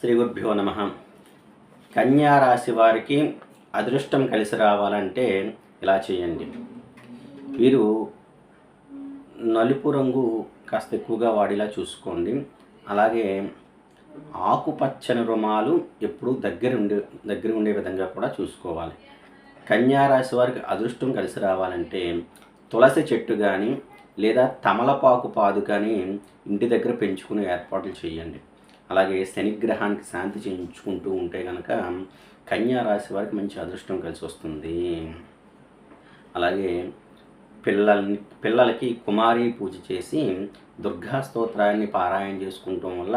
శ్రీ గురుభ్యో నమ. కన్యా రాశి వారికి అదృష్టం కలిసి రావాలంటే ఇలా చేయండి. వీరు నలుపు రంగు కాస్త ఎక్కువగా వాడేలా చూసుకోండి. అలాగే ఆకుపచ్చని రుమాలు ఎప్పుడూ దగ్గర ఉండే దగ్గర ఉండే విధంగా కూడా చూసుకోవాలి. కన్యా రాశి వారికి అదృష్టం కలిసి రావాలంటే తులసి చెట్టు కానీ లేదా తమలపాకు పాదు కానీ ఇంటి దగ్గర పెంచుకునే ఏర్పాట్లు చేయండి. అలాగే శనిగ్రహానికి శాంతి చేయించుకుంటూ ఉంటే కనుక కన్యా రాశి వారికి మంచి అదృష్టం కలిసి వస్తుంది. అలాగే పిల్లల్ని పిల్లలకి కుమారి పూజ చేసి దుర్గా స్తోత్రాన్ని పారాయణ చేసుకుంటాం వల్ల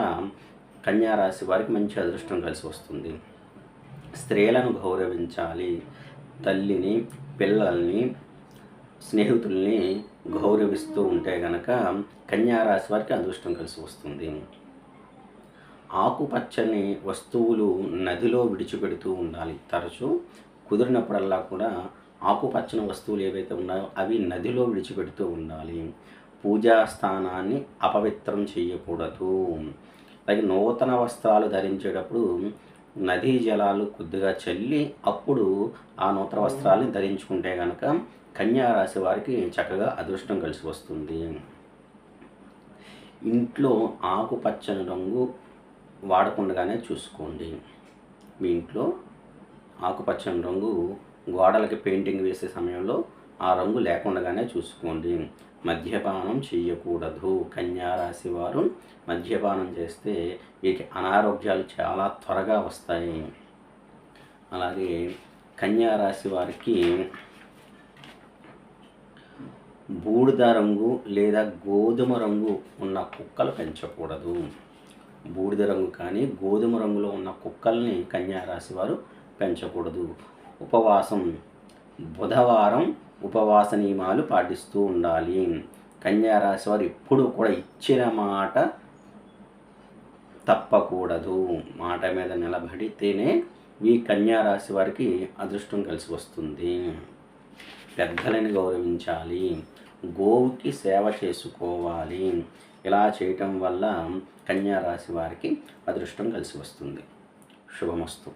కన్యా రాశి వారికి మంచి అదృష్టం కలిసి వస్తుంది. స్త్రీలను గౌరవించాలి తల్లిని పిల్లల్ని స్నేహితుల్ని గౌరవిస్తూ ఉంటే కనుక కన్యా రాశి వారికి అదృష్టం కలిసి వస్తుంది. ఆకుపచ్చని వస్తువులు నదిలో విడిచిపెడుతూ ఉండాలి. తరచూ కుదిరినప్పుడల్లా కూడా ఆకుపచ్చని వస్తువులు ఏవైతే ఉన్నాయో అవి నదిలో విడిచిపెడుతూ ఉండాలి. పూజా స్థానాన్ని అపవిత్రం చేయకూడదు. అలాగే నూతన వస్త్రాలు ధరించేటప్పుడు నదీ జలాలు కొద్దిగా చల్లి అప్పుడు ఆ నూతన వస్త్రాలను ధరించుకుంటే కనుక కన్యా రాశి వారికి చక్కగా అదృష్టం కలిసి వస్తుంది. ఇంట్లో ఆకుపచ్చని రంగు వాడకుండానే చూసుకోండి. మీ ఇంట్లో ఆకుపచ్చని రంగు గోడలకి పెయింటింగ్ వేసే సమయంలో ఆ రంగు లేకుండానే చూసుకోండి. మద్యపానం చేయకూడదు కన్యారాశి వారు మద్యపానం చేస్తే వీరికి అనారోగ్యాలు చాలా త్వరగా వస్తాయి. అలాగే కన్యారాశి వారికి బూడిద రంగు లేదా గోధుమ రంగు ఉన్న కుక్కలు పెంచకూడదు. బూడిద రంగు కానీ గోధుమ రంగులో ఉన్న కుక్కల్ని కన్యారాశి వారు పెంచకూడదు. ఉపవాసం. బుధవారం ఉపవాస నియమాలు పాటిస్తూ ఉండాలి. కన్యారాశి వారు ఎప్పుడు కూడా ఇచ్చిన మాట తప్పకూడదు. మాట మీద నిలబడితేనే ఈ కన్యారాశి వారికి అదృష్టం కలిసి వస్తుంది పెద్దలని గౌరవించాలి. గోవుకి సేవ చేసుకోవాలి. ఇలా చేయటం వల్ల కన్యా రాశి వారికి అదృష్టం కలిసి వస్తుంది. శుభమస్తు.